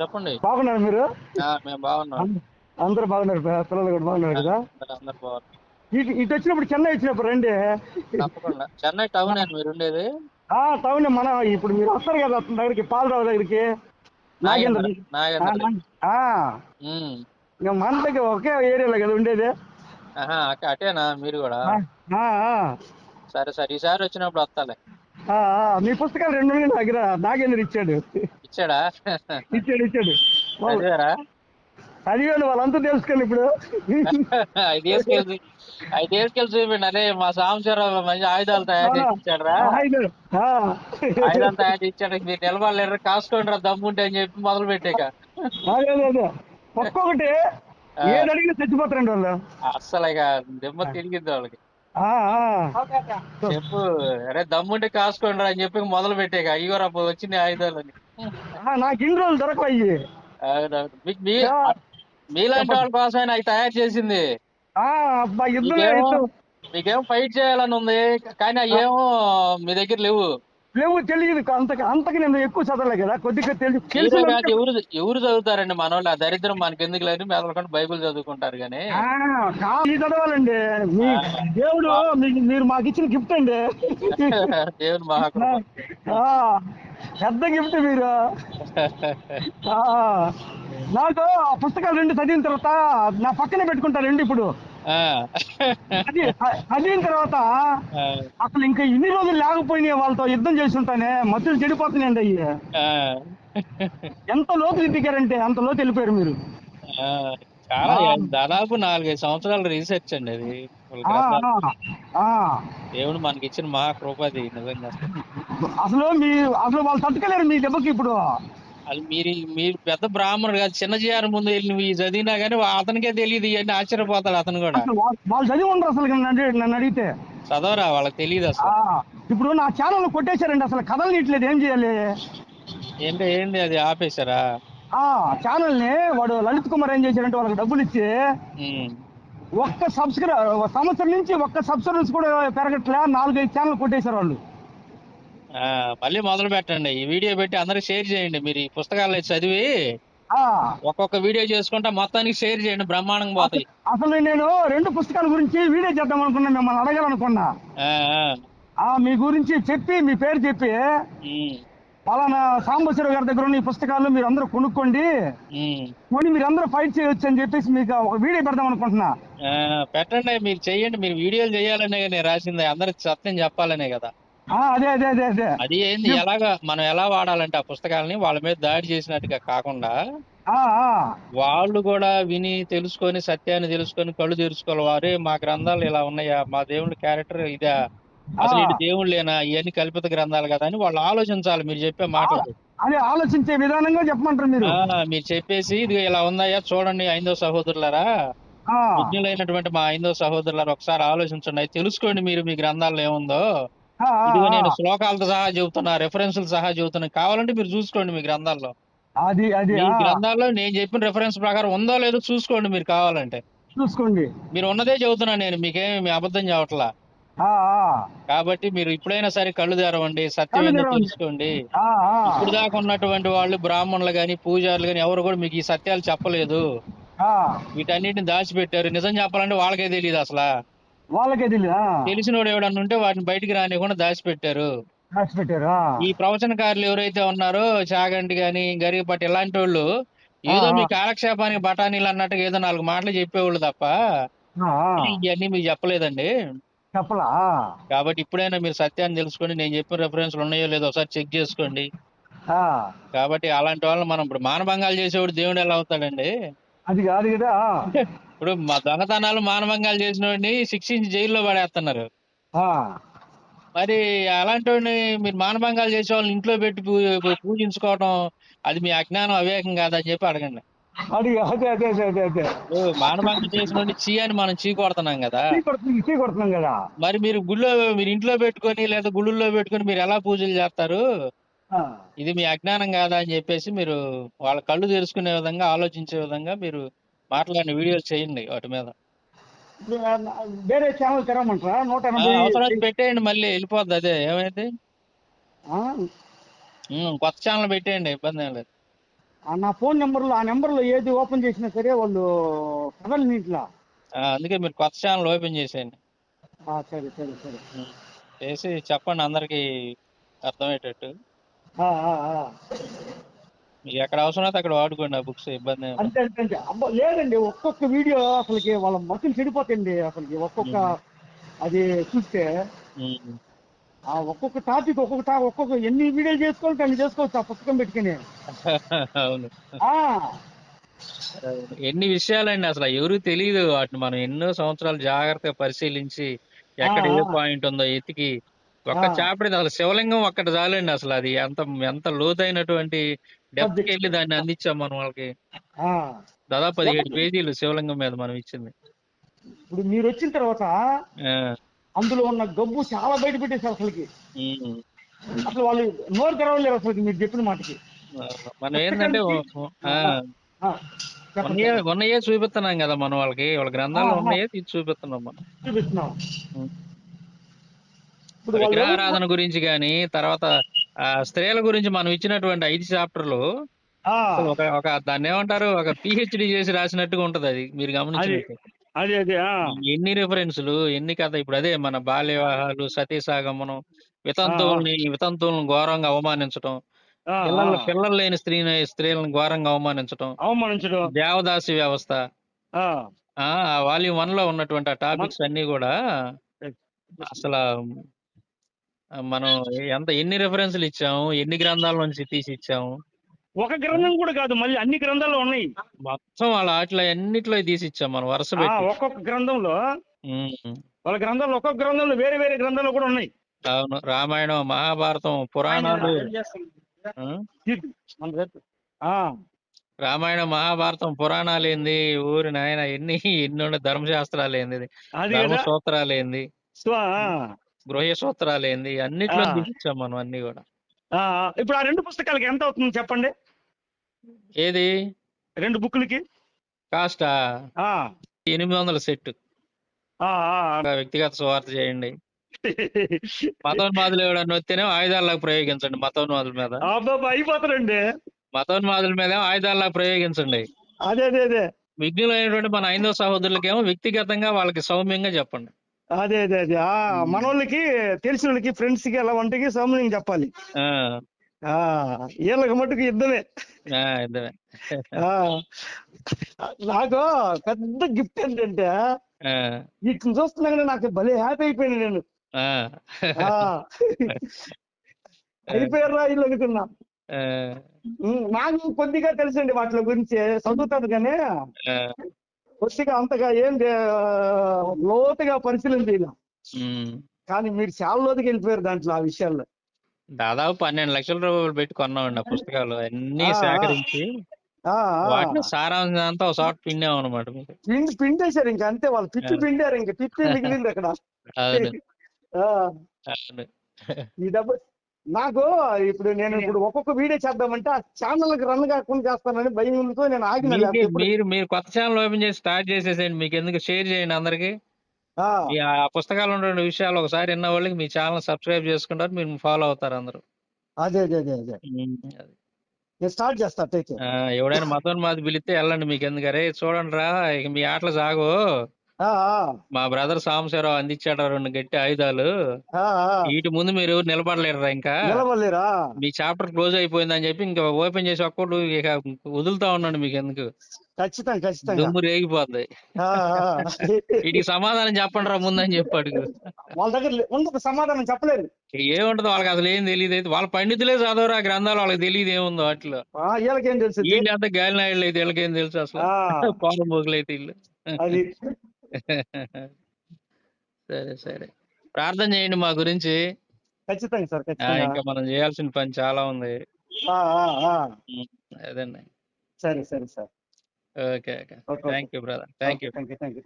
చెప్పండి. బాగున్నారు మీరు? ఆ, మేము బాగున్నాం. అందరూ బాగున్నారు పిల్లలు కూడా బాగున్నారు కదా? అందరు ఇటు ఇటు వచ్చినప్పుడు చెన్నై వచ్చినప్పుడు రండి. తప్పకుండా. చెన్నై టౌన్ అండి మీరు ఉండేది ఆ టౌన్ మన ఇప్పుడు మీరు వస్తారు కదా దగ్గరికి పాలరావు దగ్గరికి. నాగేంద్ర నాగేంద్ర. మన దగ్గర ఒకే ఏరియాలో కదా ఉండేది. అటేనా మీరు కూడా. సరే సరే. ఈసారి వచ్చినప్పుడు వస్తాలే. మీ పుస్తకాలు రెండు ఉన్నాయి నా దగ్గర నాగేంద్ర ఇచ్చాడు. ఇచ్చాడా? ఇచ్చాడు ఇచ్చాడు. అదిగోండి వాళ్ళంతా తెలుసుకోండి ఇప్పుడు. ఐదు తీసుకెళ్ళి ఐదు తీసుకెళ్ళి చూపిండి. అరే మా సాంబశివరావు మంచి ఆయుధాలు తయారు చేసి ఇచ్చాడరా ఆయన, ఆ. ఆయుధాలు తయారు చేసి ఇచ్చాడు మీరు నిలబడలేరు. కాసుకోండి రా దమ్ముంటే అని చెప్పి మొదలు పెట్టాక ఒక్కొక్కటి ఏది అడిగినా చచ్చిపోతారండి వాళ్ళు. అస్సలు ఇక దెమ్మ తిరిగింది వాళ్ళకి. చెప్పు. అరే దమ్ముంటే కాసుకోండి రా అని చెప్పి మొదలు పెట్టాక అయ్యో రా వచ్చింది ఆయుధాలు అని. ఆ, నాకు ఇన్ని రోజులు దొరకవు మీలాంటి వాళ్ళ కోసమే నాకు తయారు చేసింది? మీకేమో. మీకేం ఫైట్ చేయాలని ఉంది. కానీ అయ్యేమో మీ దగ్గర లేవు. లేవు తెలియదు. అంతకి అంతకి నేను ఎక్కువ చదవలే కదా. కొద్దిగా తెలిసి ఎవరు ఎవరు చదువుతారండి మన వాళ్ళు ఆ దరిద్రం మనకి ఎందుకు లేదు? మెదలకుండా బైబిల్ చదువుకుంటారు కానీ. చదవాలండి. మీ దేవుడు మీరు మాకు ఇచ్చిన గిఫ్ట్ అండి. ఆ, పెద్ద గిఫ్ట్ మీరు. నాకు ఆ పుస్తకాలు రెండు చదివిన తర్వాత నా పక్కనే పెట్టుకుంటా రెండు ఇప్పుడు. అది చదివిన తర్వాత. అసలు ఇంకా ఇన్ని రోజులు లేకపోయినా వాళ్ళతో యుద్ధం చేసి ఉంటానే చెడిపోతున్నాయండి అయ్యి. ఎంత లోతు దిగారంటే అంత లోతు వెళ్ళిపోయారు మీరు. చాలా దాదాపు నాలుగైదు సంవత్సరాల రీసెర్చ్ అండి అది. దేవుడు మనకి ఇచ్చిన మహాకృప అది నిజంగా అసలు మీ అసలు వాళ్ళు తట్టుకోలేరు మీ దెబ్బకి ఇప్పుడు అది మీరు మీరు పెద్ద బ్రాహ్మణుడు కాదు చిన్న జీఆర్ ముందు వెళ్ళి నువ్వు చదివినా కానీ అతనికే తెలియదు ఇవన్నీ ఆశ్చర్యపోతాడు అతను కూడా. అసలు వా- వాళ్ళు చదివి ఉండరు అసలు నన్ను నన్ను అడిగితే. చదవరా వాళ్ళకి తెలియదు ఆ, అసలు ఇప్పుడు నా ఛానల్ కొట్టేశారండి అసలు కథలు నీట్లేదు ఏం చేయాలి? ఏంటి ఏంటి అది ఆపేశారా? ఆ ఛానల్ని వాడు లలిత్ కుమార్ ఏం చేశారంటే వాళ్ళకి డబ్బులు ఇచ్చి ఉమ్. ఒక్క సబ్స్క్రైబ్ సంవత్సరం నుంచి ఒక్క సబ్స్క్రైబర్స్ కూడా పెరగట్లే నాలుగైదు ఛానల్ కొట్టేశారు వాళ్ళు. మళ్ళీ మొదలు పెట్టండి. ఈ వీడియో పెట్టి అందరికి షేర్ చేయండి. మీరు ఈ పుస్తకాలు చదివి ఆ, ఒక్కొక్క వీడియో చేసుకుంటా మొత్తానికి షేర్ చేయండి. బ్రహ్మాండంగా పోతాయి. అసలు నేను రెండు పుస్తకాల గురించి వీడియో చేద్దాం అనుకున్నా మిమ్మల్ని అడగాలనుకున్నా. మీ గురించి చెప్పి మీ పేరు చెప్పి పలానా సాంబశివరావు గారి దగ్గర ఉన్న ఈ పుస్తకాలు మీరు అందరూ కొనుక్కోండి. కొని మీరు అందరూ ఫైట్ చేయొచ్చు అని చెప్పేసి మీకు ఒక వీడియో పెడదాం అనుకుంటున్నా. పెట్టండి. మీరు చెయ్యండి మీరు వీడియోలు చేయాలనే నేను రాసింది. అందరికి సత్యం చెప్పాలనే కదా. అదే అదే అదే అదే. అది ఏంది ఎలాగా మనం ఎలా వాడాలంటే ఆ పుస్తకాలని వాళ్ళ మీద దాడి చేసినట్టుగా కాకుండా వాళ్ళు కూడా విని తెలుసుకొని సత్యాన్ని తెలుసుకొని కళ్ళు తెరుచుకోవాలి. వారే మా గ్రంథాలు ఇలా ఉన్నాయా? మా దేవుడి క్యారెక్టర్ ఇదా? అసలు ఇది దేవుళ్ళేనా ఇవన్నీ కల్పిత గ్రంథాలు కదా అని వాళ్ళు ఆలోచించాలి మీరు చెప్పే మాటలు. అదే ఆలోచించే విధానంగా చెప్పమంటారు మీరు. మీరు చెప్పేసి ఇది ఇలా ఉందాయా చూడండి ఐదో సహోదరులారా. ఆ, విజ్ఞులైనటువంటి మా ఐదో సహోదరులారా ఒకసారి ఆలోచించండి. తెలుసుకోండి మీరు మీ గ్రంథాల్లో ఏముందో. ఇదిగో. నేను శ్లోకాలతో సహా చెబుతున్నా రెఫరెన్స్లు సహా చెబుతున్నా. కావాలంటే మీరు చూసుకోండి మీ గ్రంథాల్లో. అది అది మీ గ్రంథాల్లో నేను చెప్పిన రెఫరెన్స్ ప్రకారం ఉందో లేదో చూసుకోండి మీరు కావాలంటే. చూసుకోండి. మీరు ఉన్నదే చెబుతున్నా నేను మీకేమి మీ అబద్ధం చెప్పట్లా? కాబట్టి మీరు ఇప్పుడైనా సరే కళ్ళు తెరవండి సత్యం ఏందో. తెలుసుకోండి. ఇప్పుడు దాకా ఉన్నటువంటి వాళ్ళు బ్రాహ్మణులు గాని పూజారులు గాని ఎవరు కూడా మీకు ఈ సత్యాలు చెప్పలేదు. వీటన్నిటిని దాచిపెట్టారు. నిజం చెప్పాలంటే వాళ్ళకే తెలియదు అసలు. వాళ్ళకే తెలియదు ఆ, తెలిసినోడు ఎవడన్నా ఉంటే వాటిని బయటికి రానివ్వకుండా దాచిపెట్టారు. రాసి పెట్టారు ఆ. ఈ ప్రవచనకారులు ఎవరైతే ఉన్నారో చాగంటి గాని గరిగపట్టి ఇలాంటి వాళ్ళు ఏదో. మీ కాలక్షేపానికి బఠానీలు అన్నట్టుగా ఏదో నాలుగు మాటలు చెప్పేవాళ్ళు తప్ప. ఇవన్నీ మీకు చెప్పలేదండి. చెప్పలా? కాబట్టి ఇప్పుడైనా మీరు సత్యాన్ని తెలుసుకోండి నేను చెప్పిన రెఫరెన్స్లు ఉన్నాయో లేదో ఒకసారి చెక్ చేసుకోండి. కాబట్టి అలాంటి వాళ్ళని మనం ఇప్పుడు మానభంగాలు చేసేవాడు దేవుడు ఎలా అవుతాడండి? అది కాదు కదా. ఇప్పుడు మా దొంగతనాలు మానభంగాలు చేసిన వాడిని శిక్షించి జైల్లో పడేస్తున్నారు. మరి అలాంటి వాడిని మీరు మానభంగాలు చేసే వాళ్ళని ఇంట్లో పెట్టి పూ- పూజించుకోవడం అది మీ అజ్ఞానం అవివేకం కాదని చెప్పి అడగండి. అది అదే అదే అదే అదే అదే. ఇప్పుడు మానభంగం చేసిన వాడిని చీ అని మనం చీ కొడుతున్నాం కదా. కొడుతున్నాం కదా. మరి మీరు గుళ్ళో మీరు ఇంట్లో పెట్టుకొని లేదా గుళ్ళల్లో పెట్టుకొని మీరు ఎలా పూజలు చేస్తారు? ఆ, ఇది మీ అజ్ఞానం కాదా అని చెప్పేసి మీరు వాళ్ళ కళ్ళు తెరుచుకునే విధంగా ఆలోచించే విధంగా మీరు మాట్లాడిన వీడియోలు చేయండి వాటి మీద. వేరే ఛానల్ తెరవమంటారా నూట పెట్టేయండి మళ్ళీ వెళ్ళిపోద్ది అదే ఏమైంది? కొత్త ఛానల్ పెట్టేయండి ఇబ్బంది ఏం లేదు. ఆ నా ఫోన్ నెంబర్లో ఆ నెంబర్లో ఏది ఓపెన్ చేసినా సరే వాళ్ళు కదలు నీట్లా అందుకే మీరు కొత్త ఛానల్ ఓపెన్ చేసేయండి. సరే సరే సరే. చేసి చెప్పండి అందరికి అర్థమయ్యేటట్టు. ఎక్కడ అవసరం అయితే అక్కడ వాడుకోండి ఆ బుక్స్ ఇబ్బంది. అంతే అంతే అంతే అబ్బా లేదండి ఒక్కొక్క వీడియో అసలుకి వాళ్ళ మతులు చెడిపోతాయండి అసలుకి ఒక్కొక్క అది చూస్తే. ఆ ఒక్కొక్క టాపిక్ ఒక్కొక్క టా ఒక్కొక్క ఎన్ని వీడియోలు చేసుకోవాలి అన్ని చేసుకోవచ్చు ఆ పుస్తకం పెట్టుకుని అవును ఆ, ఎన్ని విషయాలండి అసలు ఎవరు తెలియదు వాటిని మనం ఎన్నో సంవత్సరాలు జాగ్రత్తగా పరిశీలించి ఎక్కడ ఏ. పాయింట్ ఉందో ఎతికి ఒక్క. చాప్టర్ అసలు శివలింగం ఒక్కటి చాలండి అసలు అది ఎంత ఎంత లోతైనటువంటి డెప్త్. వెళ్ళి దాన్ని అందించాం మనం వాళ్ళకి. దాదాపు పదిహేడు పేజీలు శివలింగం మీద మనం ఇచ్చింది. ఇప్పుడు మీరు వచ్చిన తర్వాత అందులో ఉన్న గబ్బు చాలా బయట పెట్టేశారు అసలుకి. అసలు వాళ్ళు నోరు తెరవలేరు అసలు మీరు చెప్పిన మాటకి. మనం ఏంటంటే ఉన్నయే చూపిస్తున్నాం కదా మనం వాళ్ళకి వాళ్ళ గ్రంథాలు. ఉన్నాయే చూపిస్తున్నాం మనం. చూపిస్తున్నాం. విగ్రహారాధన గురించి కానీ తర్వాత స్త్రీల గురించి మనం ఇచ్చినటువంటి ఐదు చాప్టర్లు ఒక ఒక దాన్ని ఏమంటారు? ఒక పిహెచ్డి చేసి రాసినట్టుగా ఉంటది అది మీరు గమనించినట్టు అదే అదే ఎన్ని రిఫరెన్సులు ఎన్ని కథ ఇప్పుడు అదే మన బాల్య వివాహాలు సతీసాగమనం వితంతువుల్ని వితంతువులను ఘోరంగా అవమానించటం ఆ, పిల్లలు. పిల్లలు లేని స్త్రీని స్త్రీలను ఘోరంగా అవమానించటం అవమానించడం దేవదాసి వ్యవస్థ. వాల్యూమ్ వన్లో ఉన్నటువంటి ఆ టాపిక్స్ అన్ని కూడా అసలు ఆ, మనం ఎంత ఎన్ని రెఫరెన్స్లు ఇచ్చాము ఎన్ని గ్రంథాల నుంచి తీసి ఇచ్చాము ఒక గ్రంథం కూడా కాదు మళ్ళీ అన్ని గ్రంథాలు ఉన్నాయి. మొత్తం వాళ్ళ ఆటలు అన్నిట్లో తీసి ఇచ్చాం మనం వరుస ఆ, పెట్టి. ఒక్కొక్క గ్రంథంలో ఉమ్. వాళ్ళ గ్రంథాలు ఒక్కొక్క గ్రంథంలో వేరే వేరే గ్రంథాలు కూడా ఉన్నాయి. అవును రామాయణం మహాభారతం పురాణాలు. ఆ? మన రేపు. ఆ, రామాయణం మహాభారతం పురాణాలు ఏంది? ఊరి నాయన ఎన్ని ఎన్ని ఉన్నాయి ధర్మశాస్త్రాలు ఏంది? అది ధర్మ కదా. సూత్రాలు ఏంది? సో, ఆ, గృహ్య సూత్రాలు ఏంది అన్నిట్లో. తీసిచ్చాం మనం అన్ని కూడా. ఇప్పుడు ఆ రెండు పుస్తకాలకి ఎంత అవుతుంది చెప్పండి? ఏది? రెండు బుక్లకి కాస్టా? ఎనిమిది వందల సెట్. వ్యక్తిగత స్వార్థ చేయండి. మతోన్మాదులు ఎవడన్నా వస్తేనే ఆయుధాలకు ప్రయోగించండి మతోన్మాదుల మీద. అయిపోతారండి. మతోన్మాదుల మీద ఆయుధాలకు ప్రయోగించండి. అదే అదే అదే. విఘ్నులైనటువంటి మన ఐదవ సహోదరులకేమో వ్యక్తిగతంగా వాళ్ళకి సౌమ్యంగా చెప్పండి. అదే అదే అదే. ఆ మనోళ్ళకి తెలిసిన వాళ్ళకి ఫ్రెండ్స్కి అలా వంటకి సౌమ్యం చెప్పాలి. వీళ్ళకి ఆ, ఇద్దరే. ఆ. నాకు పెద్ద గిఫ్ట్ ఏంటంటే వీటిని చూస్తున్నాగానే నాకు భలే హ్యాపీ అయిపోయాను నేను. అయిపోయారా ఇల్లు అనుకున్నా. నాకు కొద్దిగా తెలుసండి వాటి గురించి. చదువుతాను కానీ కొద్దిగా అంతగా ఏం లోతుగా పరిశీలన చేయలేం. కానీ మీరు చాలా లోతుకి వెళ్ళిపోయారు దాంట్లో ఆ విషయాల్లో. దాదాపు పన్నెండు లక్షల రూపాయలు పెట్టి కొన్నామండి ఆ పుస్తకాలు. అన్ని. సేకరించి. వాటిని సారాంశం అంతా ఒక చోట పిండాం అనమాట పిండి పిండేశారు ఇంకా అంతే వాళ్ళు. పిప్పి ఆ. పిండారు ఇంకా. పిప్పి మిగిలింది అక్కడ? ఈ డబ్బు నాకు ఇప్పుడు నేను ఇప్పుడు ఒక్కొక్క వీడియో చేద్దామంటే ఆ ఛానల్ రన్ కాకుండా చేస్తానని భయంతో నేను ఆగిన మీరు మీరు కొత్త ఛానల్ ఓపెన్ చేసి స్టార్ట్ చేసేసేయండి. మీకు ఎందుకు షేర్ చేయండి అందరికి. ఆ, పుస్తకాలు ఉన్న విషయాలు ఒకసారి విన్న వాళ్ళకి మీ ఛానల్ సబ్స్క్రైబ్ చేసుకుంటారు. మీరు ఫాలో అవుతారు అందరూ. అదే అదే అదే అదే. నేను స్టార్ట్ చేస్తా ఎవడైనా మతం మాది పిలిస్తే వెళ్ళండి మీకు ఎందుకరే చూడండి రా ఇక మీ ఆటలు సాగు మా బ్రదర్ సాంబశివరావు అందించాడు రెండు గట్టి ఆయుధాలు. వీటి ముందు మీరు ఎవరు నిలబడలేరురా ఇంకా? నిలవలేరా మీ చాప్టర్ క్లోజ్ అయిపోయిందని చెప్పి ఇంకా ఓపెన్ చేసి ఒక్కడు ఇక వదులుతా ఉన్నాడు మీకు ఎందుకు? ఖచ్చితంగా ఖచ్చితంగా. దుమ్ము రేగిపోద్ది. వీటికి సమాధానం చెప్పండి రా ముందని చెప్పాడు వాళ్ళ దగ్గర ఉండదు సమాధానం చెప్పలేరు. ఏముంటది వాళ్ళకి అసలు ఏం తెలియదు అయితే వాళ్ళ పండితులే చదవరు ఆ గ్రంథాలు వాళ్ళకి తెలియదు ఏముందో వాటిలో. వీళ్ళకేం తెలుసు? వీళ్ళు అంతా గాలి నాయుళ్ళు అయితే వీళ్ళకేం తెలుసు అసలు? పాలం పోగులు అయితే వీళ్ళు సరే సరే. ప్రార్థన చేయండి మా గురించి. ఖచ్చితంగా సార్ ఆ, ఖచ్చితంగా. ఇంకా మనం చేయాల్సిన పని చాలా ఉంది. ఆ, ఆ, ఆ. ఉమ్, అదండి సరే సరే sir. Okay okay. Okay thank you brother thank you thank you thank you